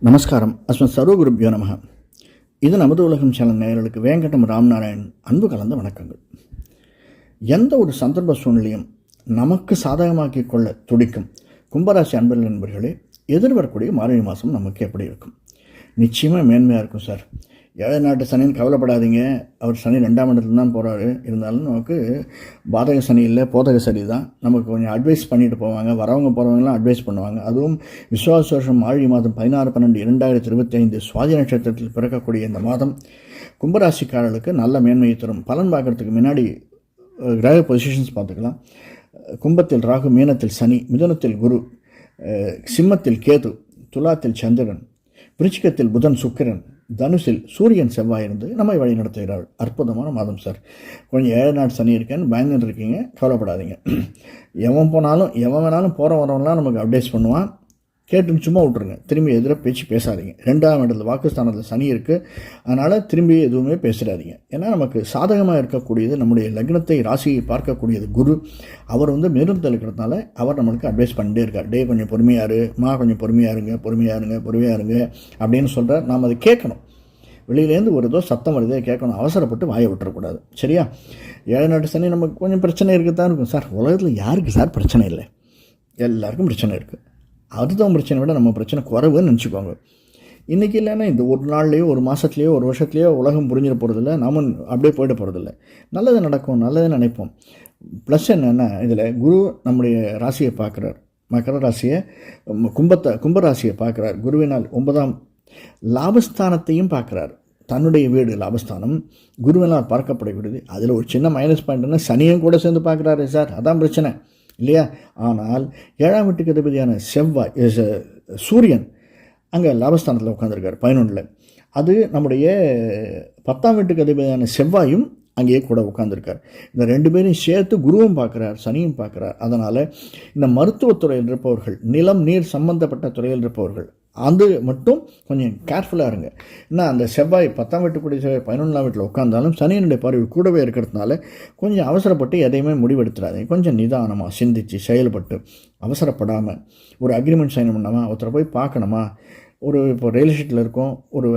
நமஸ்காரம். அஸ்மத் சர்வகுருப்யோ நமக இது நமது உலகம் சேனல் நேயர்களுக்கு வேங்கடம் ராம்நாராயண் அன்பு கலந்த வணக்கங்கள். எந்த ஒரு சந்தர்ப்ப சூழ்நிலையும் நமக்கு சாதகமாக்கி கொள்ள துடிக்கும் கும்பராசி அன்பர்கள் நண்பர்களே எதிர்வரக்கூடிய மார்கழி மாதம் நமக்கு எப்படி இருக்கும்? நிச்சயமாக மேன்மையாக இருக்கும் சார். ஏழை நாட்டு சனின்னு கவலைப்படாதீங்க. அவர் சனி ரெண்டாம் இடத்துல தான் போகிறாரு இருந்தாலும் நமக்கு பாதக சனி இல்லை போதக சனி தான். நமக்கு கொஞ்சம் அட்வைஸ் பண்ணிட்டு போவாங்க. வரவங்க போகிறவங்கலாம் அட்வைஸ் பண்ணுவாங்க. அதுவும் விசுவாச வருஷம் ஆழி மாதம் பதினாறு பன்னெண்டு இரண்டாயிரத்தி இருபத்தி ஐந்து சுவாதி நட்சத்திரத்தில் பிறக்கக்கூடிய இந்த மாதம் கும்பராசிக்காரர்களுக்கு நல்ல மேன்மையை தரும். பலன் பார்க்குறதுக்கு முன்னாடி கிரக பொசிஷன்ஸ் பார்த்துக்கலாம். கும்பத்தில் ராகு மீனத்தில் சனி மிதுனத்தில் குரு சிம்மத்தில் கேது துலாத்தில் சந்திரன் விருச்சிகத்தில் புதன் சுக்கிரன் தனுஷில் சூரியன் செவ்வாய் இருந்து நம்மை வழி நடத்துகிறார் அற்புதமான மாதம் சார். கொஞ்சம் ஏழு நாள் சனி இருக்கேன்னு பயந்துட்டு இருக்கீங்க. கவலைப்படாதீங்க. எவன் போனாலும் எவன் வேணாலும் போகிற வரவன்லாம் நமக்கு அப்டேட் பண்ணுவான். கேட்டுன்னு சும்மா விட்ருங்க திரும்பி எதிர பேச்சு பேசாதீங்க. ரெண்டாம் இடத்துல வாக்குஸ்தானத்தில் சனி இருக்குது அதனால் திரும்பி எதுவுமே பேசிடாதீங்க. ஏன்னா நமக்கு சாதகமாக இருக்கக்கூடியது நம்முடைய லக்னத்தை ராசியை பார்க்கக்கூடியது குரு. அவர் வந்து மிருந்தல் இருக்கிறதுனால அவர் நம்மளுக்கு அட்வைஸ் பண்ணிட்டே இருக்கார். டே கொஞ்சம் பொறுமையாக மா கொஞ்சம் பொறுமையாக இருங்க. பொறுமையாக இருங்க. பொறுமையாக இருங்க. அப்படின்னு சொல்கிறார் நாம் அதை கேட்கணும். வெளியிலேருந்து ஒரு ஏதோ சத்தம் வருதே கேட்கணும். அவசரப்பட்டு வாயை விட்டுறக்கூடாது. சரியா? ஏழை நாட்டு சனி நமக்கு கொஞ்சம் பிரச்சனை இருக்கத்தான் இருக்கும். சார் உலகத்தில் யாருக்கு சார் பிரச்சனை இல்லை? எல்லாருக்கும் பிரச்சனை இருக்குது அதுதான் பிரச்சனை விட நம்ம பிரச்சனை குறைவுன்னு நினச்சிக்கோங்க. இன்றைக்கி இல்லைன்னா இந்த ஒரு நாள்லேயோ ஒரு மாதத்துலேயோ ஒரு வருஷத்துலேயோ உலகம் புரிஞ்சிட போகிறதில்ல நாம அப்படியே போயிட போகிறதில்ல நல்லது நடக்கும் நல்லது நினைப்போம். ப்ளஸ் என்னென்னா இதில் குரு நம்முடைய ராசியை பார்க்குறார். மகர ராசியை கும்பத்தை கும்பராசியை பார்க்குறார். குருவினால் ஒன்பதாம் லாபஸ்தானத்தையும் பார்க்குறார். தன்னுடைய வீடு லாபஸ்தானம். குருவினால் பார்க்கப்படுகிறது அதில் ஒரு சின்ன மைனஸ் பாயிண்ட்னா சனியும் கூட சேர்ந்து பார்க்குறாரு சார். அதான் பிரச்சனை. இல்லையா? ஆனால் ஏழாம் வீட்டுக்கு அதிபதியான செவ்வாய் சூரியன் அங்கே லாபஸ்தானத்தில் உட்காந்துருக்கார் பதினொன்றில் அது நம்முடைய பத்தாம் வீட்டுக்கு அதிபதியான செவ்வாயும் அங்கேயே கூட உட்காந்துருக்கார் இந்த ரெண்டு பேரையும் சேர்த்து குருவும் பார்க்குறார் சனியும் பார்க்குறார். அதனால் இந்த மருத்துவத்துறையில் இருப்பவர்கள் நிலம் நீர் சம்பந்தப்பட்ட துறையில் இருப்பவர்கள் அது மட்டும் கொஞ்சம் கேர்ஃபுல்லாக இருங்க. ஏன்னா அந்த செவ்வாய் பத்தாம் வீட்டுக்குடைய செவ்வாய் பதினொன்றாம் வீட்டில் உட்காந்தாலும் சனியனுடைய பார்வை கூடவே இருக்கிறதுனால கொஞ்சம் அவசரப்பட்டு எதையுமே முடிவெடுத்துடாதீங்க கொஞ்சம் நிதானமாக சிந்திச்சு செயல்பட்டு அவசரப்படாமல் ஒரு அக்ரிமெண்ட் சைன் பண்ணாமா ஒருத்தரை போய் பார்க்கணுமா? ஒரு இப்போ ரியல் எஸ்டேட்டில் இருக்கோம் ஒரு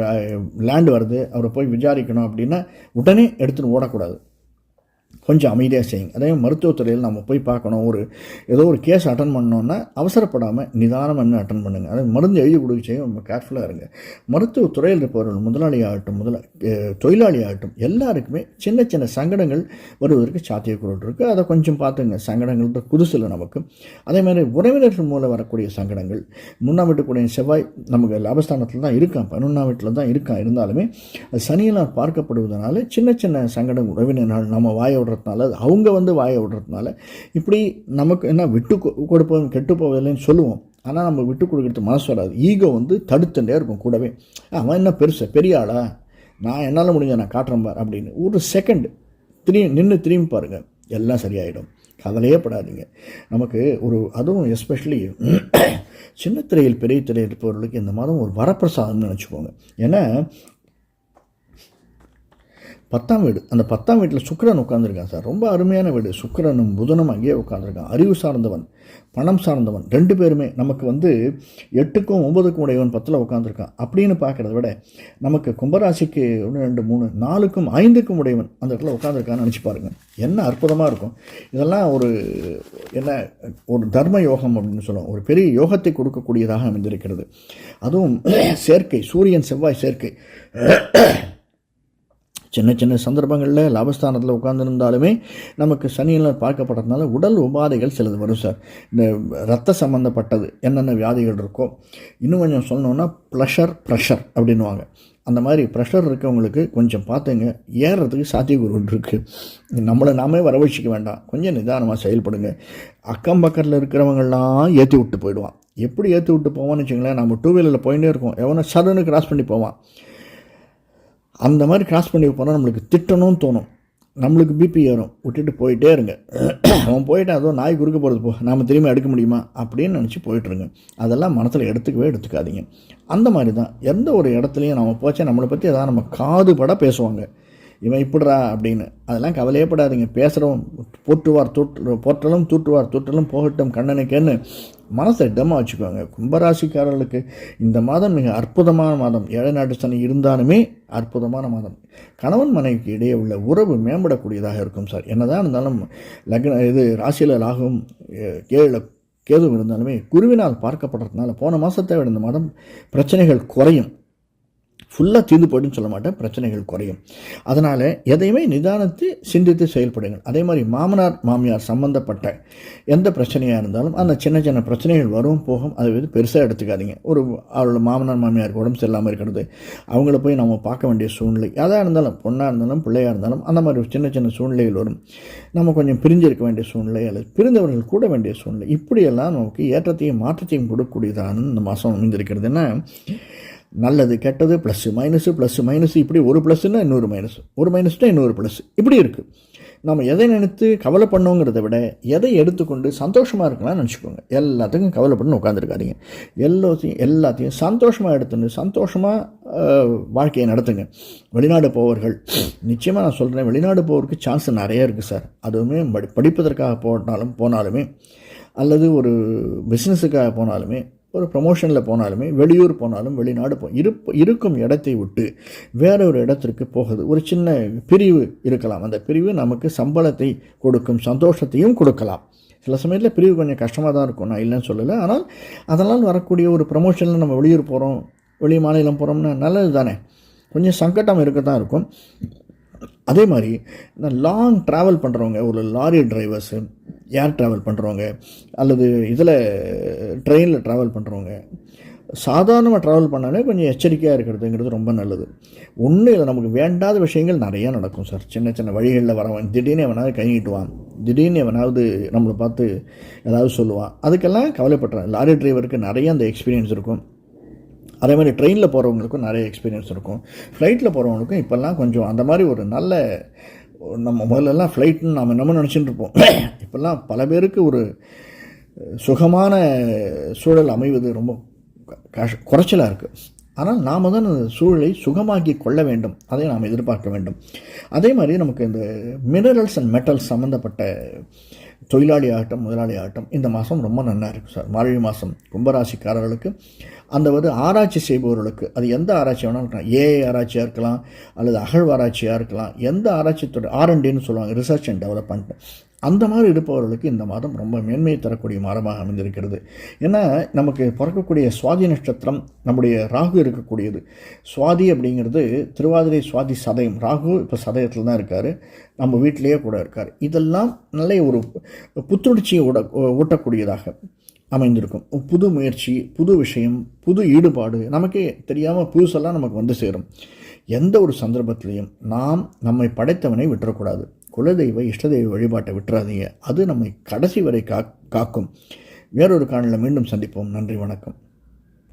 லேண்ட் வருது அவரை போய் விசாரிக்கணும் அப்படின்னா உடனே எடுத்துன்னு ஓடக்கூடாது. கொஞ்சம் அமைதியாக செய்யுங்க. அதே மருத்துவத்துறையில் நம்ம போய் பார்க்கணும். ஒரு ஏதோ ஒரு கேஸ் அட்டன் பண்ணோன்னா அவசரப்படாமல் நிதானம் என்ன அட்டன் பண்ணுங்கள் அதாவது மருந்து எழுதி கொடுக்க செய்யும் ரொம்ப கேர்ஃபுல்லாக இருங்க. மருத்துவத்துறையில் இருப்பவர்கள் முதலாளி ஆகட்டும் முதல தொழிலாளி ஆகட்டும் எல்லாருக்குமே சின்ன சின்ன சங்கடங்கள் வருவதற்கு சாத்தியக்கூறு இருக்குது அதை கொஞ்சம் பார்த்துங்க. சங்கடங்கள் புதுசில் நமக்கு. அதே மாதிரி உறவினர்கள் மூலம் வரக்கூடிய சங்கடங்கள். முன்னாம் வீட்டுக்குடைய செவ்வாய் நமக்கு லாபஸ்தானத்தில் தான் இருக்கான். பதினொன்றாம் வீட்டில் தான் இருக்கான் இருந்தாலுமே அது சனியெல்லாம் பார்க்கப்படுவதனால சின்ன சின்ன சங்கடம் உறவினர்கள் நம்ம வாய விடுறதுனால அவங்க வந்து வாயை விடுறதுனால இப்படி நமக்கு என்ன விட்டு கொ- கொடுப்போம் கெட்டு போவதில்லைன்னு சொல்லுவோம். ஆனால் நம்ம விட்டு கொடுக்கறது மனசு வராது. ஈகோ வந்து தடுத்துட்டே இருக்கும் கூடவே. அவன் என்ன பெருசு பெரிய ஆளா? நான் என்னால் முடிஞ்ச நான் காட்டுறேன் பார் அப்படின்னு. ஒரு செகண்ட் திரும்பி நின்று திரும்பி பாருங்கள் எல்லாம் சரியாயிடும். கவலையே படாதீங்க. நமக்கு ஒரு அதுவும் எஸ்பெஷலி சின்ன திரையில் பெரிய திரையில் இருப்பவர்களுக்கு இந்த மாதம் ஒரு வரப்பிரசாதம்னு நினச்சிக்கோங்க. ஏன்னா பத்தாம் வீடு. அந்த பத்தாம் வீட்டில் சுக்கரன் உட்காந்துருக்கான் சார். ரொம்ப அருமையான வீடு. சுக்கிரனும் புதனும் அங்கேயே உட்காந்துருக்கான் அறிவு சார்ந்தவன் பணம் சார்ந்தவன் ரெண்டு பேருமே நமக்கு வந்து எட்டுக்கும் ஒன்பதுக்கும் உடையவன் பத்தில் உட்காந்துருக்கான் அப்படின்னு பார்க்குறத விட நமக்கு கும்பராசிக்கு ஒன்று ரெண்டு மூணு நாலுக்கும் ஐந்துக்கும் உடையவன் அந்த இடத்துல உட்காந்துருக்கான்னு நினச்சி பாருங்க. என்ன அற்புதமாக இருக்கும். இதெல்லாம் ஒரு என்ன ஒரு தர்ம யோகம் அப்படின்னு சொல்லுவோம். ஒரு பெரிய யோகத்தை கொடுக்கக்கூடியதாக அமைந்திருக்கிறது. அதுவும் சேர்க்கை சூரியன் செவ்வாய் சேர்க்கை. சின்ன சின்ன சந்தர்ப்பங்களில் லாபஸ்தானத்தில் உட்காந்துருந்தாலுமே நமக்கு சனியில் பார்க்கப்படுறதுனால உடல் உபாதைகள் சிலது வரும் சார். இந்த ரத்த சம்மந்தப்பட்டது என்னென்ன வியாதிகள் இருக்கோ. இன்னும் கொஞ்சம் சொல்லணுன்னா ப்ளஷர் ப்ரெஷர் அப்படின்னுவாங்க. அந்த மாதிரி ப்ரெஷர் இருக்கவங்களுக்கு கொஞ்சம் பார்த்துங்க. ஏறுறதுக்கு சாத்தியக்கூறு இருக்குது நம்மளை நாமே வரவழைச்சிக்க வேண்டாம். கொஞ்சம் நிதானமாக செயல்படுங்க. அக்கம் பக்கத்தில் இருக்கிறவங்கள்லாம் ஏற்றி விட்டு போயிடுவான். எப்படி ஏற்றி விட்டு போவான்னு வச்சுங்களேன் நம்ம டூ வீலரில் போயிட்டே இருக்கோம். எவனோ சடனு கிராஸ் பண்ணி போவான். அந்த மாதிரி கிராஸ் பண்ணி போனால் நம்மளுக்கு திட்டணும்னு தோணும். நம்மளுக்கு பிபி ஏறும். விட்டுட்டு போயிட்டே இருங்க. அவன் போயிட்டு அதோ நாய் குறுக்க போகிறது போ நாம் திரும்பி எடுக்க முடியுமா? அப்படின்னு நினச்சி போயிட்டுருங்க அதெல்லாம் மனசில் எடுத்துக்கவே எடுத்துக்காதீங்க. அந்த மாதிரி தான். எந்த ஒரு இடத்துலையும் நம்ம போச்சே நம்மளை பற்றி எதாவது நம்ம காதுபட பேசுவாங்க. இவன் இப்படிறா அப்படின்னு. அதெல்லாம் கவலையேப்படாதீங்க பேசுகிறவன் போற்றுவார் தூட்டு போற்றலும் தூட்டுவார் தூற்றலும் போகட்டும் கண்ணனுக்கேன்னு மனசை இடமாக வச்சுக்கோங்க கும்பராசிக்காரர்களுக்கு இந்த மாதம் மிக அற்புதமான மாதம். ஏழை நாட்டு சனி இருந்தாலுமே அற்புதமான மாதம். கணவன் மனைவிக்கு இடையே உள்ள உறவு மேம்படக்கூடியதாக இருக்கும் சார். என்னதான் இருந்தாலும் லக்ன இது ராசியில் ராகும் ஏழில் கேதுவும் இருந்தாலுமே குருவினால் பார்க்கப்படுறதுனால போன மாதத்தை விட இந்த மாதம் பிரச்சனைகள் குறையும். ஃபுல்லாக தீர்ந்து போய்ட்டுன்னு சொல்ல மாட்டேன். பிரச்சனைகள் குறையும். அதனால் எதையுமே நிதானத்து சிந்தித்து செயல்படுங்கள். அதே மாதிரி மாமனார் மாமியார் சம்மந்தப்பட்ட எந்த பிரச்சனையாக இருந்தாலும் அந்த சின்ன சின்ன பிரச்சனைகள் வரும் போகும் அதை வந்து பெருசாக எடுத்துக்காதீங்க. ஒரு அவளோட மாமனார் மாமியாருக்கு உடம்பு சரியில்லாமல் இருக்கிறது அவங்கள போய் நம்ம பார்க்க வேண்டிய சூழ்நிலை எதாக இருந்தாலும் பொண்ணாக இருந்தாலும் பிள்ளையாக இருந்தாலும் அந்த மாதிரி சின்ன சின்ன சூழ்நிலைகள் வரும். நம்ம கொஞ்சம் பிரிஞ்சிருக்க வேண்டிய சூழ்நிலை அல்லது பிரிந்தவர்கள் கூட வேண்டிய சூழ்நிலை. இப்படியெல்லாம் நமக்கு ஏற்றத்தையும் மாற்றத்தையும் கொடுக்கக்கூடியதான இந்த மாதம் அமைந்திருக்கிறதுன்னா நல்லது கெட்டது ப்ளஸ்ஸு மைனஸு ப்ளஸ்ஸு மைனஸு இப்படி ஒரு ப்ளஸ்ஸுன்னா இன்னொரு மைனஸ் ஒரு மைனஸ்னால் இன்னொரு ப்ளஸ் இப்படி இருக்குது நம்ம எதை நினைத்து கவலை பண்ணோங்கிறத விட எதை எடுத்துக்கொண்டு சந்தோஷமாக இருக்கலாம்னு நினச்சிக்கோங்க. எல்லாத்துக்கும் கவலை பண்ணி உட்காந்துருக்காதீங்க எல்லாத்தையும் எல்லாத்தையும் சந்தோஷமாக எடுத்துன்னு சந்தோஷமாக வாழ்க்கையை நடத்துங்க. வெளிநாடு போவர்கள் நிச்சயமாக நான் சொல்கிறேன் வெளிநாடு போவருக்கு சான்ஸ் நிறைய இருக்குது சார் அதுவுமே படி படிப்பதற்காக போனாலும் போனாலுமே அல்லது ஒரு பிஸ்னஸுக்காக போனாலுமே ஒரு ப்ரமோஷனில் போனாலுமே வெளியூர் போனாலும் வெளிநாடு போ இருப்ப இருக்கும் இடத்தை விட்டு வேற ஒரு இடத்திற்கு போகுது. ஒரு சின்ன பிரிவு இருக்கலாம். அந்த பிரிவு நமக்கு சம்பளத்தை கொடுக்கும் சந்தோஷத்தையும் கொடுக்கலாம். சில சமயத்தில் பிரிவு கொஞ்சம் கஷ்டமாக தான் இருக்கும். நான் இல்லைன்னு சொல்லலை. ஆனால் அதனால் வரக்கூடிய ஒரு ப்ரமோஷனில் நம்ம வெளியூர் போகிறோம் வெளி மாநிலம் போகிறோம்னா நல்லது தானே கொஞ்சம் சங்கடம் இருக்க தான் இருக்கும். அதே மாதிரி இந்த லாங் ட்ராவல் பண்ணுறவங்க ஒரு லாரி டிரைவர்ஸு ஏர் ட்ராவல் பண்ணுறவங்க அல்லது இதில் ட்ரெயினில் ட்ராவல் பண்ணுறவங்க சாதாரணமாக ட்ராவல் பண்ணாலே கொஞ்சம் எச்சரிக்கையாக இருக்கிறதுங்கிறது ரொம்ப நல்லது. ஒன்றும் இல்லை நமக்கு வேண்டாத விஷயங்கள் நிறையா நடக்கும் சார் சின்ன சின்ன வழிகளில் வரவன் திடீர்னு எவனாவது கை திடீர்னு எவனாவது நம்மளை பார்த்து ஏதாவது சொல்லுவான் அதுக்கெல்லாம் கவலைப்படுறேன். லாரி டிரைவருக்கு நிறைய அந்த எக்ஸ்பீரியன்ஸ் இருக்கும். அதே மாதிரி ட்ரெயினில் போகிறவங்களுக்கும் நிறைய எக்ஸ்பீரியன்ஸ் இருக்கும். ஃப்ளைட்டில் போகிறவங்களுக்கும் இப்போல்லாம் கொஞ்சம் அந்த மாதிரி ஒரு நல்ல நம்ம முதல்லலாம் ஃப்ளைட்னு நம்ம நம்ம நினச்சிட்டு இருப்போம். இப்போல்லாம் பல பேருக்கு ஒரு சுகமான சூழல் அமைவது ரொம்ப கஷ் குறைச்சலாக இருக்குது ஆனால் நாம் தான் அந்த சூழலை சுகமாக்கி கொள்ள வேண்டும். அதை நாம் எதிர்பார்க்க வேண்டும். அதே மாதிரி நமக்கு இந்த மினரல்ஸ் அண்ட் மெட்டல்ஸ் சம்மந்தப்பட்ட தொழிலாளி ஆகட்டும் முதலாளி ஆகட்டும் இந்த மாதம் ரொம்ப நல்லா இருக்கும் சார். மார்கழி மாதம் கும்பராசிக்காரர்களுக்கு அந்த வந்து ஆராய்ச்சி செய்பவர்களுக்கு அது எந்த ஆராய்ச்சி வேணாலும் இருக்கலாம். ஏஐ ஆராய்ச்சியாக இருக்கலாம் அல்லது அகழ்வாராய்ச்சியாக இருக்கலாம் எந்த ஆராய்ச்சி ஆராய்ச்சித்துறை ஆர்என்டின்னு சொல்லுவாங்க ரிசர்ச் அண்ட் டெவலப்மெண்ட் அந்த மாதிரி இருப்பவர்களுக்கு இந்த மாதம் ரொம்ப மேன்மையை தரக்கூடிய மாதமாக அமைந்திருக்கிறது. ஏன்னா நமக்கு பிறக்கக்கூடிய சுவாதி நட்சத்திரம் நம்முடைய ராகு இருக்கக்கூடியது. சுவாதி அப்படிங்கிறது திருவாதிரை சுவாதி சதயம். ராகு இப்போ சதயத்தில் தான் இருக்கார். நம்ம வீட்டிலேயே கூட இருக்கார். இதெல்லாம் நல்ல ஒரு புத்துணர்ச்சியை ஊட ஊட்டக்கூடியதாக அமைந்திருக்கும். புது முயற்சி புது விஷயம் புது ஈடுபாடு நமக்கே தெரியாமல் புதுசெல்லாம் நமக்கு வந்து சேரும். எந்த ஒரு சந்தர்ப்பத்திலையும் நாம் நம்மை படைத்தவனை விட்டுறக்கூடாது. குலதெய்வ இஷ்டதெய்வ வழிபாட்டை விட்டுறாதீங்க. அது நம்மை கடைசி வரை கா காக்கும். வேறொரு காணலில் மீண்டும் சந்திப்போம். நன்றி வணக்கம்.